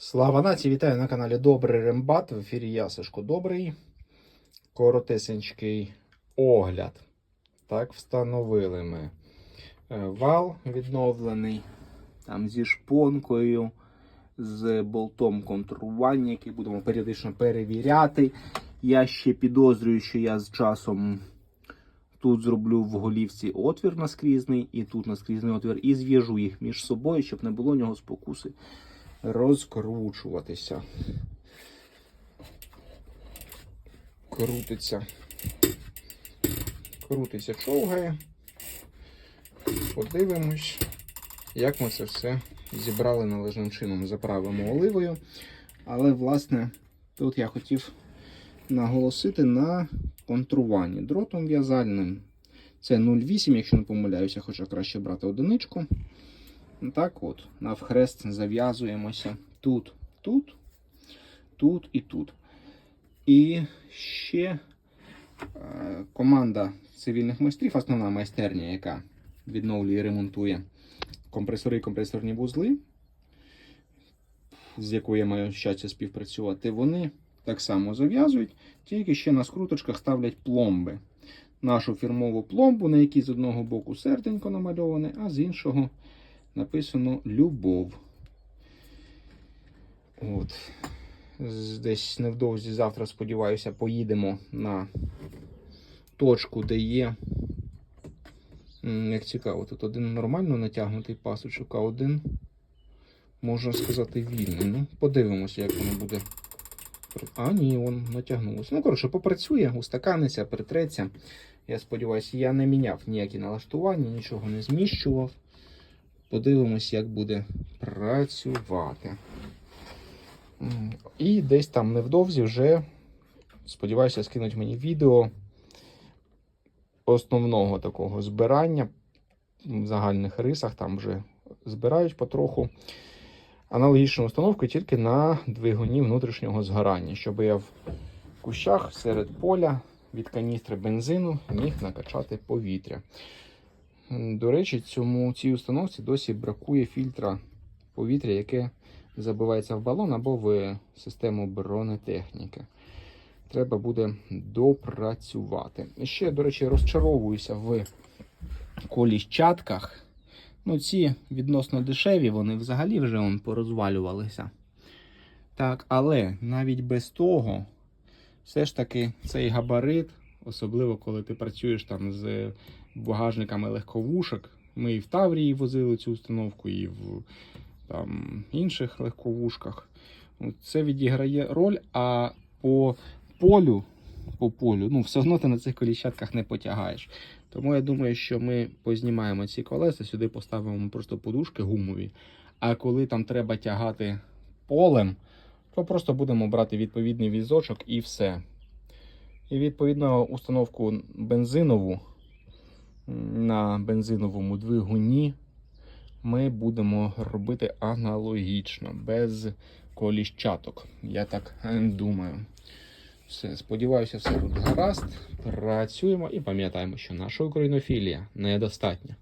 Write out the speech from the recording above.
Слава нації! Вітаю на каналі Добрий Рембат. В ефірі я Сашко Добрий. Коротесенький огляд. Так, встановили ми е, вал відновлений. Там зі шпонкою, з болтом контрування, який будемо періодично перевіряти. Я ще підозрюю, що я з часом тут зроблю в голівці отвір наскрізний, і тут наскрізний отвір, і зв'яжу їх між собою, щоб не було в нього спокуси розкручуватися. Крутиться. Крутиться, човгає. Подивимось, як ми це все зібрали належним чином. Заправимо оливою. Але, власне, тут я хотів наголосити на контруванні дротом в'язальним. Це 0,8, якщо не помиляюся, хоча краще брати одиничку. Так от, навхрест зав'язуємося тут, тут, тут і тут. І ще е, команда цивільних майстрів, основна майстерня, яка відновлює і ремонтує компресори і компресорні вузли, з якою я маю щастя співпрацювати, вони так само зав'язують, тільки ще на скруточках ставлять пломби. Нашу фірмову пломбу, на якій з одного боку серденько намальоване, а з іншого написано Любов. От. Десь невдовзі завтра, сподіваюся, поїдемо на точку, де є. Як цікаво, тут один нормально натягнутий пасочок, а один, можна сказати, вільний. Ну, подивимося, як воно буде. А, ні, він натягнулося. Ну, коротше, попрацює, устаканиться, притреться. Я сподіваюся, я не міняв ніякі налаштування, нічого не зміщував. Подивимось, як буде працювати. І десь там невдовзі вже, сподіваюся, скинуть мені відео основного такого збирання в загальних рисах. Там вже збирають потроху. Аналогічну установку тільки на двигуні внутрішнього згорання, щоб я в кущах серед поля від каністри бензину міг накачати повітря. До речі, цьому цій установці досі бракує фільтра повітря, яке забивається в балон або в систему бронетехніки. Треба буде допрацювати. Ще, до речі, розчаровуюся в коліщатках. Ну, ці відносно дешеві, вони взагалі вже он, порозвалювалися. Так, але навіть без того, все ж таки цей габарит, особливо коли ти працюєш там з багажниками легковушок. Ми і в Таврії возили цю установку, і в там, інших легковушках. Це відіграє роль, а по полю, по полю, ну, все одно ти на цих коліщатках не потягаєш. Тому я думаю, що ми познімаємо ці колеса, сюди поставимо просто подушки гумові. А коли там треба тягати полем, то просто будемо брати відповідний візочок і все. І відповідно установку бензинову на бензиновому двигуні ми будемо робити аналогічно, без коліщаток. Я так думаю. Все, сподіваюся, все тут гаразд. Працюємо і пам'ятаємо, що наша українофілія недостатня.